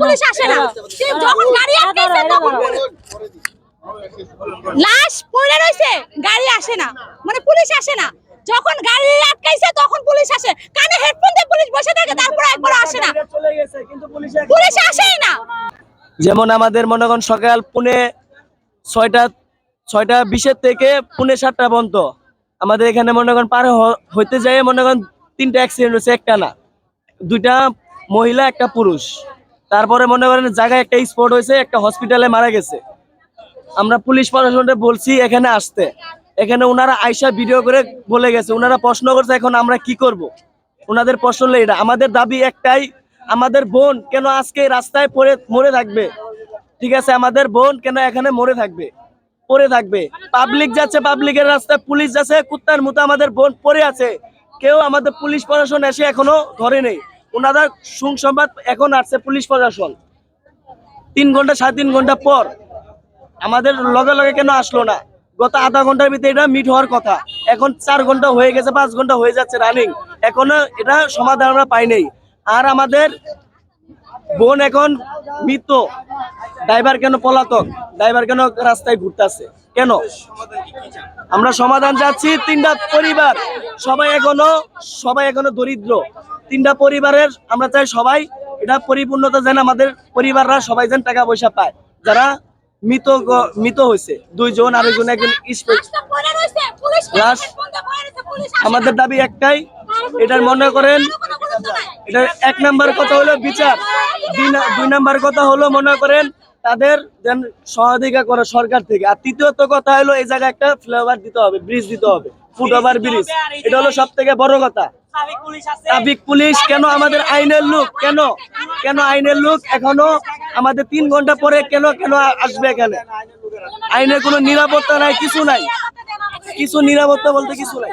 Police আসে না। যখন গাড়ি আটকেছে তখন লাশ পড়ে রয়েছে গাড়ি আসে না। মানে পুলিশ আসে না। যখন গাড়ি আটকাইছে তখন পুলিশ আসে। কানে হেডফোন দিয়ে পুলিশ বসে থাকে তারপর একবার আসে না। চলে গেছে কিন্তু পুলিশ পুলিশ আসেই না। যেমন আমাদের মনে করেন সকাল পুনে ছয়টা ছয়টা বিশের থেকে পুনে সাতটা পর্যন্ত। আমাদের এখানে মনে করেন পার হইতে যায় মনে করেন তিনটা অ্যাক্সিডেন্ট হয়েছে, একটা না। দুইটা মহিলা, একটা পুরুষ। তারপরে মনে করেন জায়গায় একটা স্পট হয়েছে, একটা হসপিটালে মারা গেছে। আমরা পুলিশ প্রশাসনকে বলছি, এখানে আসতে। এখানে ওনারা আইসা ভিডিও করে বলে গেছে। ওনারা প্রশ্ন করছে, এখন আমরা কি করব। ওনাদের প্রশ্ন হলো এটা। আমাদের দাবি একটাই, আমাদের বোন কেন আজকে রাস্তায় পড়ে, মরে থাকবে? ঠিক আছে, আমাদের বোন কেন এখানে মরে থাকবে? পড়ে থাকবে। পাবলিক যাচ্ছে পাবলিকের রাস্তায় পুলিশ যাচ্ছে, কুত্তার মতো আমাদের বোন পরে আছে। কেউ আমাদের পুলিশ প্রশাসন এসে এখনও ধরে নেই। ওনাদের সুসংবাদ এখন আসছে পুলিশ প্রশাসন। তিন ঘণ্টা, সাড়ে তিন ঘণ্টা পর আমাদের লগে লগে কেন আসলো না? গত আধা ঘণ্টার ভিতরে এটা মিট হওয়ার কথা। এখন চার ঘণ্টা হয়ে গেছে, পাঁচ ঘণ্টা হয়ে যাচ্ছে রানিং এখনও এটা সমাধান আমরা পাই নাই। আর আমাদের বোন এখন মৃত। ড্রাইভার কেন পলাতক? ড্রাইভার কেন রাস্তায় ঘুরতেছে? কেন? আমরা সমাধান চাচ্ছি তিনটা পরিবার। সবাই এখনও সবাই এখনও দরিদ্র। তিনটা পরিবারের আমরা চাই সবাই এটা পরিপূর্ণতা যেন আমাদের পরিবাররা সবাই যেন টাকা পয়সা পায়। যারা মৃত মৃত হয়েছে দুইজন আরেকজন একজন আসে আমাদের দাবি একটাই এটার মনে করেন। এটা এক নাম্বার কথা হলো বিচার। দুই নাম্বার কথা হলো, মনে করেন তাদের যেন সহযোগিতা করে সরকার থেকে। আর তৃতীয়ত কথা হলো, এই জায়গায় একটা ফ্লাইওভার দিতে হবে ব্রিজ দিতে হবে, ফুট ওভার ব্রিজ এটা হলো সব থেকে বড় কথা। পুলিশ কেন আমাদের আইনের লোক? কেন? কেন আইনের লোক? এখনও আমাদের তিন ঘণ্টা পরে কেন কেন আসবে এখানে? আইনের কোনো নিরাপত্তা নাই, কিছু নাই। কিছু নিরাপত্তা বলতে কিছু নাই।